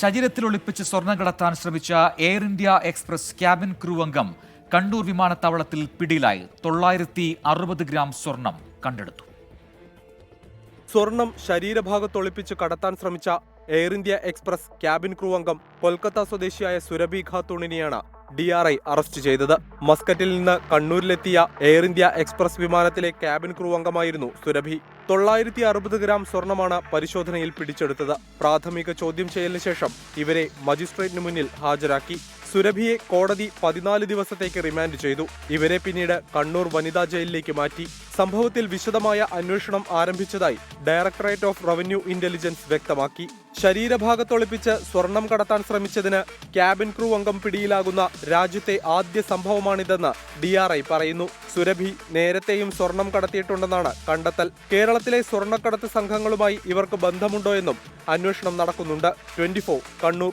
ശരീരത്തിൽ ഒളിപ്പിച്ച് സ്വർണം കടത്താൻ ശ്രമിച്ച Air India Express cabin crew അംഗം കണ്ണൂർ വിമാനത്താവളത്തിൽ പിടിയിലായി. തൊള്ളായിരത്തി അറുപത് ഗ്രാം സ്വർണം കണ്ടെടുത്തു. സ്വർണം ശരീരഭാഗത്തൊളിപ്പിച്ച് കടത്താൻ ശ്രമിച്ച Air India Express cabin crew അംഗം കൊൽക്കത്ത സ്വദേശിയായ സുരഭി ഖാത്തൂണിനെയാണ് ഡി ആർ ഐ അറസ്റ്റ് ചെയ്തത്. മസ്കറ്റിൽ നിന്ന് കണ്ണൂരിലെത്തിയ എയർ ഇന്ത്യ എക്സ്പ്രസ് വിമാനത്തിലെ ക്യാബിൻ ക്രൂ അംഗമായിരുന്നു സുരഭി. തൊള്ളായിരത്തി അറുപത് ഗ്രാം സ്വർണമാണ് പരിശോധനയിൽ പിടിച്ചെടുത്തത്. പ്രാഥമിക ചോദ്യം ചെയ്യലിന് ശേഷം ഇവരെ മജിസ്ട്രേറ്റിന് മുന്നിൽ ഹാജരാക്കി. സുരഭിയെ കോടതി പതിനാല് ദിവസത്തേക്ക് റിമാൻഡ് ചെയ്തു. ഇവരെ പിന്നീട് കണ്ണൂർ വനിതാ ജയിലിലേക്ക് മാറ്റി. സംഭവത്തിൽ വിശദമായ അന്വേഷണം ആരംഭിച്ചതായി ഡയറക്ടറേറ്റ് ഓഫ് റവന്യൂ ഇന്റലിജൻസ് വ്യക്തമാക്കി. ശരീരഭാഗത്തൊളിപ്പിച്ച് സ്വർണം കടത്താൻ ശ്രമിച്ചതിന് ക്യാബിൻ ക്രൂ അംഗം പിടിയിലാകുന്ന രാജ്യത്തെ ആദ്യ സംഭവമാണിതെന്ന് ഡി ആർ ഐ പറയുന്നു. സുരഭി നേരത്തെയും സ്വർണം കടത്തിയിട്ടുണ്ടെന്നാണ് കണ്ടെത്തൽ. കേരളത്തിലെ സ്വർണക്കടത്ത് സംഘങ്ങളുമായി ഇവർക്ക് ബന്ധമുണ്ടോ എന്നും അന്വേഷണം നടക്കുന്നുണ്ട്. ട്വന്റി കണ്ണൂർ.